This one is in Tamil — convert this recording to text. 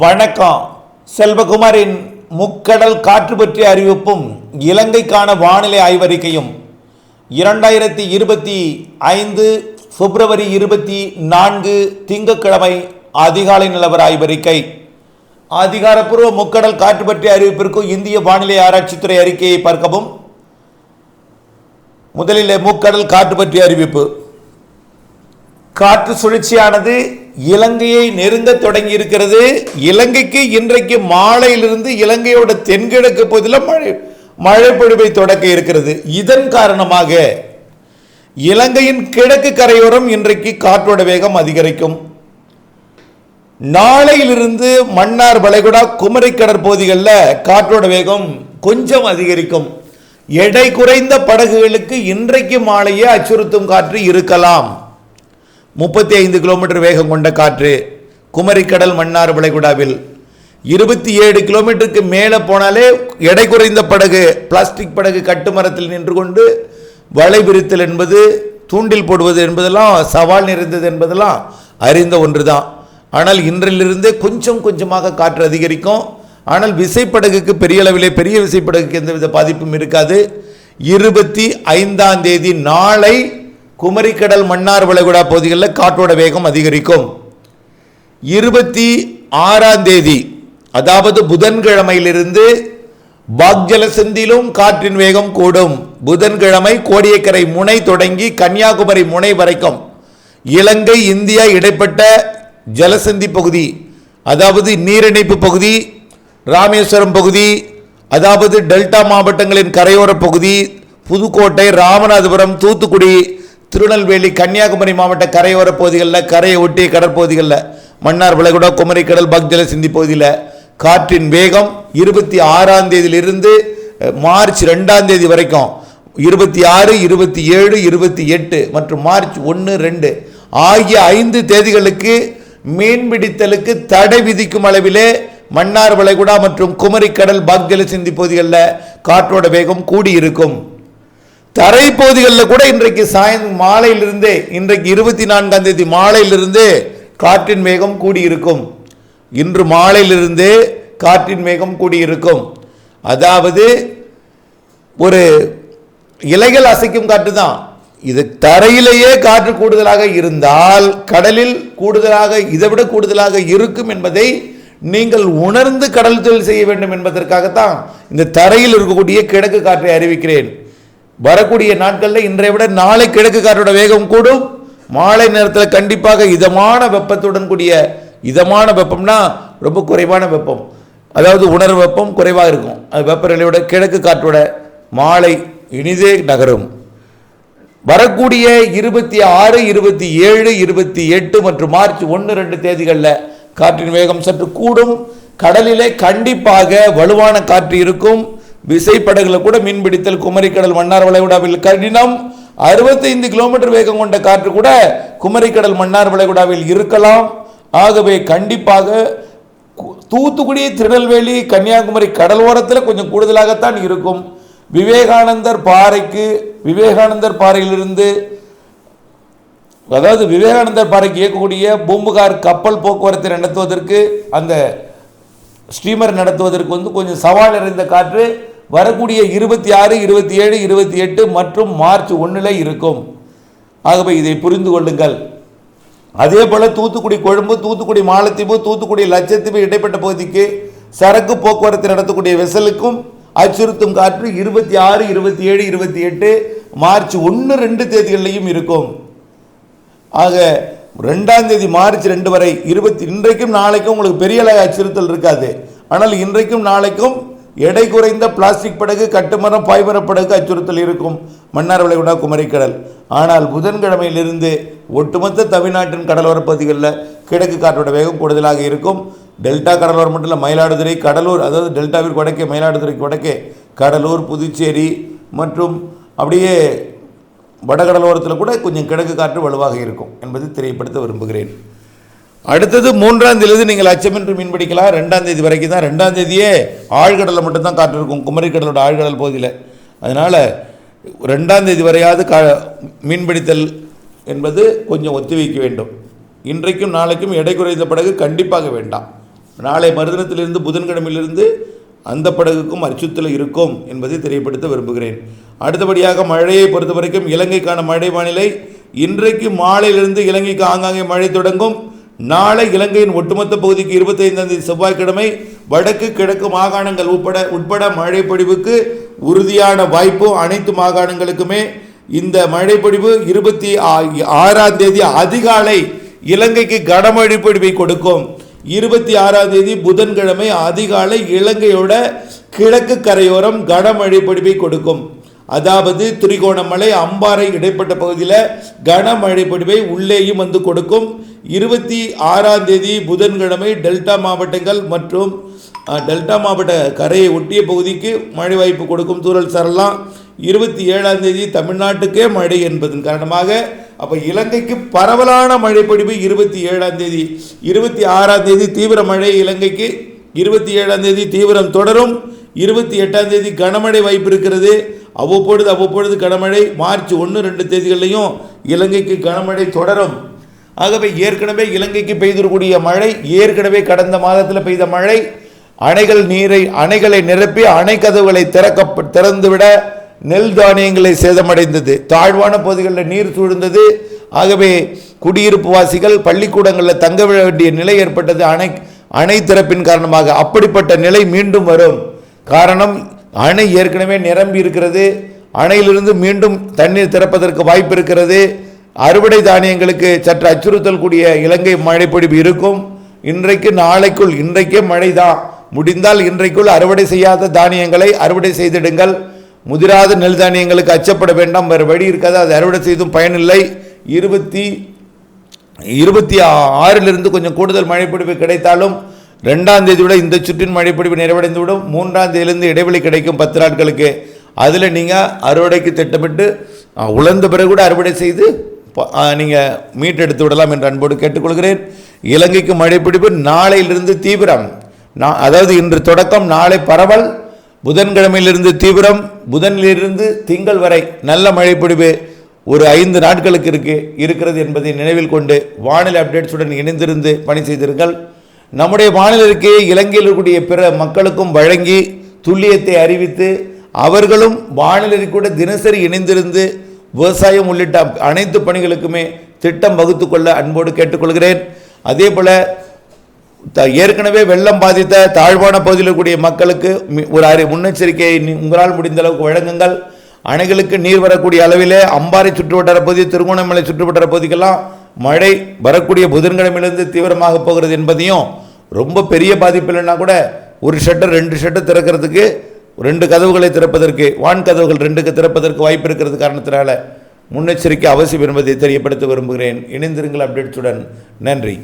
வணக்கம். செல்வகுமாரின் முக்கடல் காற்று பற்றிய அறிவிப்பும் இலங்கைக்கான வானிலை ஆய்வறிக்கையும் இரண்டாயிரத்தி இருபத்தி ஐந்து பிப்ரவரி இருபத்தி நான்கு திங்கட்கிழமை அதிகாலை நிலவர ஆய்வறிக்கை. அதிகாரப்பூர்வ முக்கடல் காற்று பற்றிய அறிவிப்பிற்கு இந்திய வானிலை ஆராய்ச்சித்துறை அறிக்கையை பார்க்கவும். முதலில் முக்கடல் காற்று பற்றிய அறிவிப்பு. காற்று சுழற்சியானது இலங்கையை நெருங்க தொடங்கி இருக்கிறது இலங்கைக்கு இன்றைக்கு மாலையிலிருந்து இலங்கையோட தென்கிழக்கு பகுதியில் மழை மழைப்பொழிவை தொடக்க இருக்கிறது. இதன் காரணமாக இலங்கையின் கிழக்கு கரையோரம் இன்றைக்கு காற்றோட வேகம் அதிகரிக்கும். நாளையிலிருந்து மன்னார் வளைகுடா குமரி கடற்பகுதிகளில் காற்றோட வேகம் கொஞ்சம் அதிகரிக்கும். எடை குறைந்த படகுகளுக்கு இன்றைக்கு மாலையே அச்சுறுத்தும் காற்று இருக்கலாம். முப்பத்தி ஐந்து கிலோமீட்டர் வேகம் கொண்ட காற்று குமரிக்கடல் மன்னார் வளைகுடாவில். இருபத்தி ஏழு கிலோமீட்டருக்கு மேலே போனாலே எடை குறைந்த படகு பிளாஸ்டிக் படகு கட்டுமரத்தில் நின்று கொண்டு வலை விரித்தல் என்பது தூண்டில் போடுவது என்பதெல்லாம் சவால் நிறைந்தது என்பதெல்லாம் அறிந்த ஒன்று தான் ஆனால் இன்றிலிருந்தே கொஞ்சம் கொஞ்சமாக காற்று அதிகரிக்கும். ஆனால் விசைப்படகுக்கு பெரிய அளவிலே பெரிய விசைப்படகுக்கு எந்தவித பாதிப்பும் இருக்காது. இருபத்தி ஐந்தாம் தேதி நாளை குமரிக்கடல் மன்னார் வளைகுடா பகுதிகளில் காற்றோட வேகம் அதிகரிக்கும். இருபத்தி ஆறாம் தேதி அதாவது புதன்கிழமையிலிருந்து பாக்ஜலசந்தியிலும் காற்றின் வேகம் கூடும். புதன்கிழமை கோடியக்கரை முனை தொடங்கி கன்னியாகுமரி முனை வரைக்கும். இலங்கை இந்தியா இடைப்பட்ட ஜலசந்தி பகுதி அதாவது நீரிணைப்பு பகுதி ராமேஸ்வரம் பகுதி அதாவது டெல்டா மாவட்டங்களின் கரையோர பகுதி புதுக்கோட்டை ராமநாதபுரம் தூத்துக்குடி திருநெல்வேலி கன்னியாகுமரி மாவட்ட கரையோர பகுதிகளில் கரையை ஒட்டிய கடற்பகுதிகளில் மன்னார் விளைகுடா குமரிக்கடல் பக்ஜல சிந்தி பகுதியில் காற்றின் வேகம் இருபத்தி ஆறாம் தேதியிலிருந்து மார்ச் ரெண்டாம் தேதி வரைக்கும் இருபத்தி ஆறு இருபத்தி ஏழு இருபத்தி எட்டு மற்றும் மார்ச் ஒன்று ரெண்டு ஆகிய ஐந்து தேதிகளுக்கு மீன்பிடித்தலுக்கு தடை விதிக்கும் அளவிலே மன்னார் வளைகுடா மற்றும் குமரிக்கடல் பாக்ஜல சிந்தி பகுதிகளில் காற்றோட வேகம் கூடியிருக்கும். தரை பகுதிகளில் கூட இன்றைக்கு சாயந்த மாலையிலிருந்தே இன்றைக்கு இருபத்தி நான்காம் தேதி மாலையிலிருந்தே காற்றின் மேகம் கூடியிருக்கும். இன்று மாலையிலிருந்தே காற்றின் மேகம் கூடியிருக்கும். அதாவது ஒரு இலைகள் அசைக்கும் காற்று தான். இது தரையிலேயே காற்று கூடுதலாக இருந்தால் கடலில் கூடுதலாக இதை விட கூடுதலாக இருக்கும் என்பதை நீங்கள் உணர்ந்து கடல் தொழில் செய்ய வேண்டும் என்பதற்காகத்தான் இந்த தரையில் இருக்கக்கூடிய கிழக்கு காற்றை அறிவிக்கிறேன். வரக்கூடிய நாட்களில் இன்றைய விட நாளை கிழக்கு காற்றோட வேகம் கூடும். மாலை நேரத்தில் கண்டிப்பாக இதமான வெப்பத்துடன் கூடிய இதமான வெப்பம்னா ரொம்ப குறைவான வெப்பம். அதாவது உணர்வு வெப்பம் குறைவாக இருக்கும். அது வெப்பநிலையோட கிழக்கு காற்றோட மாலை இனிதே நகரும். வரக்கூடிய இருபத்தி ஆறு இருபத்தி ஏழு இருபத்தி எட்டு மற்றும் மார்ச் ஒன்று ரெண்டு தேதிகளில் காற்றின் வேகம் சற்று கூடும். கடலிலே கண்டிப்பாக வலுவான காற்று இருக்கும். விசைப்படகுல கூட மீன்பிடித்தல் குமரிக்கடல் மன்னார் வளைகுடாவில் கடினம். அறுபத்தைந்து கிலோமீட்டர் வேகம் கொண்ட காற்று கூட குமரிக்கடல் மன்னார் வளைகுடாவில் இருக்கலாம். ஆகவே கண்டிப்பாக தூத்துக்குடி திருநெல்வேலி கன்னியாகுமரி கடலோரத்தில் கொஞ்சம் கூடுதலாகத்தான் இருக்கும். விவேகானந்தர் பாறைக்கு விவேகானந்தர் பாறையிலிருந்து அதாவது விவேகானந்தர் பாறைக்கு இயக்கக்கூடிய பூம்புகார் கப்பல் போக்குவரத்தை நடத்துவதற்கு அந்த ஸ்டீமர் நடத்துவதற்கு வந்து கொஞ்சம் சவால் நிறைந்த காற்று வரக்கூடிய இருபத்தி ஆறு இருபத்தி ஏழு இருபத்தி எட்டு மற்றும் மார்ச் ஒன்றில் இருக்கும். ஆகவே இதை புரிந்து கொள்ளுங்கள். அதே போல் தூத்துக்குடி கொழும்பு தூத்துக்குடி மாலத்தீவு தூத்துக்குடி லட்சத்தீவு இடைப்பட்ட பகுதிக்கு சரக்கு போக்குவரத்து நடத்தக்கூடிய வெசலுக்கும் அச்சுறுத்தும் காற்று இருபத்தி ஆறு இருபத்தி ஏழு இருபத்தி எட்டு மார்ச் ஒன்று ரெண்டு தேதிகளிலையும் இருக்கும். ஆக ரெண்டாம் தேதி மார்ச் ரெண்டு வரை இருபத்தி இன்றைக்கும் நாளைக்கும் உங்களுக்கு பெரிய அளவு அச்சுறுத்தல் இருக்காது. ஆனால் இன்றைக்கும் நாளைக்கும் எடை குறைந்த பிளாஸ்டிக் படகு கட்டுமரம் பாய்மரப் படகு அச்சுறுத்தல் இருக்கும். மன்னார் விளைகுடா குமரிக்கடல். ஆனால் புதன்கிழமையிலிருந்து ஒட்டுமொத்த தமிழ்நாட்டின் கடலோர பகுதிகளில் கிழக்கு காற்றோட வேகம் கூடுதலாக இருக்கும். டெல்டா கடலோரம் மட்டும் இல்லை மயிலாடுதுறை கடலூர் அதாவது டெல்டாவிற்கு வடக்கே மயிலாடுதுறைக்கு வடக்கே கடலூர் புதுச்சேரி மற்றும் அப்படியே வடகடலோரத்தில் கூட கொஞ்சம் கிழக்கு காற்று வலுவாக இருக்கும் என்பதை தெரியப்படுத்த விரும்புகிறேன். அடுத்தது மூன்றாம் தேதி நீங்கள் அச்சமின்றி மீன் பிடிக்கலாம். ரெண்டாம் தேதி வரைக்கும் தான். ரெண்டாம் தேதியே ஆழ்கடலில் மட்டும்தான் காற்று இருக்கும். குமரிக்கடலோட ஆழ்கடல் பகுதியில். அதனால் ரெண்டாம் தேதி வரையாவது கா மீன்பிடித்தல் என்பது கொஞ்சம் ஒத்திவைக்க வேண்டும். இன்றைக்கும் நாளைக்கும் எடை குறைந்த படகு கண்டிப்பாக வேண்டாம். நாளை மறுதினத்திலிருந்து புதன்கிழமையிலிருந்து அந்த படகுக்கும் அச்சுறுத்தல் இருக்கும் என்பதை தெரியப்படுத்த விரும்புகிறேன். அடுத்தபடியாக மழையை பொறுத்த வரைக்கும் இலங்கைக்கான மழை வானிலை இன்றைக்கு மாலையிலிருந்து இலங்கைக்கு ஆங்காங்கே மழை தொடங்கும். நாளை இலங்கையின் ஒட்டுமொத்த பகுதிக்கு இருபத்தைந்தாம் தேதி செவ்வாய்க்கிழமை வடக்கு கிழக்கு மாகாணங்கள் உட்பட உட்பட மழைப்பொழிவுக்கு உறுதியான வாய்ப்பு அனைத்து மாகாணங்களுக்குமே. இந்த மழைப்பொழிவு இருபத்தி ஆ- ஆறாம் தேதி அதிகாலை இலங்கைக்கு கனமழை பொழிவை கொடுக்கும். இருபத்தி ஆறாம் தேதி புதன்கிழமை அதிகாலை இலங்கையோட கிழக்கு கரையோரம் கனமழை பொழிவை கொடுக்கும். அதாவது திரிகோணமலை அம்பாறை இடைப்பட்ட பகுதியில் கனமழை பொழிவை உள்ளேயும் வந்து கொடுக்கும். இருபத்தி ஆறாம் தேதி புதன்கிழமை டெல்டா மாவட்டங்கள் மற்றும் டெல்டா மாவட்ட கரையை ஒட்டிய பகுதிக்கு மழை வாய்ப்பு கொடுக்கும் தூரல் சரலாம். இருபத்தி ஏழாம் தேதி தமிழ்நாட்டுக்கே மழை என்பதன் காரணமாக அப்போ இலங்கைக்கு பரவலான மழைப்பொழிவு இருபத்தி ஏழாம் தேதி. இருபத்தி ஆறாம் தேதி தீவிர மழை இலங்கைக்கு இருபத்தி ஏழாம் தேதி தீவிரம் தொடரும். இருபத்தி எட்டாம் தேதி கனமழை வாய்ப்பு இருக்கிறது. அவ்வப்பொழுது அவ்வப்பொழுது கனமழை மார்ச் ஒன்று ரெண்டு தேதிகள்லையும் இலங்கைக்கு கனமழை தொடரும். ஆகவே ஏற்கனவே இலங்கைக்கு பெய்திருக்கூடிய மழை ஏற்கனவே கடந்த மாதத்தில் பெய்த மழை அணைகள் நீரை அணைகளை நிரப்பி அணை கதவுகளை திறக்க திறந்துவிட நெல் தானியங்களை சேதமடைந்தது. தாழ்வான பகுதிகளில் நீர் சூழ்ந்தது. ஆகவே குடியிருப்பு வாசிகள் பள்ளிக்கூடங்களில் தங்க விட வேண்டிய நிலை ஏற்பட்டது. அணை அணை திறப்பின் காரணமாக அப்படிப்பட்ட நிலை மீண்டும் வரும். காரணம் அணை ஏற்கனவே நிரம்பி இருக்கிறது. அணையிலிருந்து மீண்டும் தண்ணீர் திறப்பதற்கு வாய்ப்பு இருக்கிறது. அறுவடை தானியங்களுக்கு சற்று அச்சுறுத்தல் கூடிய இலங்கை மழைப்பொழிவு இருக்கும். இன்றைக்கு நாளைக்குள் இன்றைக்கே மழை தான் முடிந்தால் இன்றைக்குள் அறுவடை செய்யாத தானியங்களை அறுவடை செய்திடுங்கள். முதிராத நெல் தானியங்களுக்கு அச்சப்பட வேண்டாம். வேறு வழி இருக்காது. அது அறுவடை செய்தும் பயனில்லை. இருபத்தி இருபத்தி ஆறிலிருந்து கொஞ்சம் கூடுதல் மழைப்பொழிவு கிடைத்தாலும் ரெண்டாம் தேதி விட இந்த சுற்றின் மழைப்பிடிப்பு நிறைவடைந்து விடும் மூன்றாம் தேதியிலிருந்து இடைவெளி கிடைக்கும் பத்து நாட்களுக்கு. அதில் நீங்கள் அறுவடைக்கு திட்டமிட்டு உழந்த பிறகு கூட அறுவடை செய்து நீங்கள் மீட்டெடுத்து விடலாம் என்று அன்போடு கேட்டுக்கொள்கிறேன். இலங்கைக்கு மழைப்பிடிப்பு நாளையிலிருந்து தீவிரம். நான் அதாவது இன்று தொடக்கம் நாளை பரவல். புதன்கிழமையிலிருந்து தீவிரம். புதனிலிருந்து திங்கள் வரை நல்ல மழைப்பிடிப்பு ஒரு ஐந்து நாட்களுக்கு இருக்கு இருக்கிறது என்பதை நினைவில் கொண்டு வானிலை அப்டேட்ஸுடன் இணைந்திருந்து பணி செய்தீர்கள் நம்முடைய மாநிலத்திற்கு இலங்கையில் இருக்கக்கூடிய பிற மக்களுக்கும் வழங்கி துல்லியத்தை அறிவித்து அவர்களும் வானிலை கூட தினசரி இணைந்திருந்து விவசாயம் உள்ளிட்ட அனைத்து பணிகளுக்குமே திட்டம் வகுத்து கொள்ள அன்போடு கேட்டுக்கொள்கிறேன். அதே போல த- ஏற்கனவே வெள்ளம் பாதித்த தாழ்வான பகுதியில் இருக்கக்கூடிய மக்களுக்கு ஒரு அறி முன்னெச்சரிக்கையை உங்களால் முடிந்த அளவுக்கு வழங்குங்கள். அணைகளுக்கு நீர் வரக்கூடிய அளவிலே அம்பாறை சுற்றுவட்டார பகுதி திருகோணமலை சுற்றுவட்டார பகுதிக்கெல்லாம் மழை வரக்கூடிய புதன்கிழமையிலிருந்து தீவிரமாக போகிறது என்பதையும் ரொம்ப பெரிய பாதிப்பு இல்லைன்னா கூட ஒரு ஷட்டர் ரெண்டு ஷட்டர் திறக்கிறதுக்கு ரெண்டு கதவுகளை திறப்பதற்கு வான் கதவுகள் ரெண்டுக்கு திறப்பதற்கு வாய்ப்பு இருக்கிறது காரணத்தினால முன்னெச்சரிக்கை அவசியம் என்பதை தெரியப்படுத்த விரும்புகிறேன். இணைந்திருங்கள் அப்டேட்ஸுடன். நன்றி.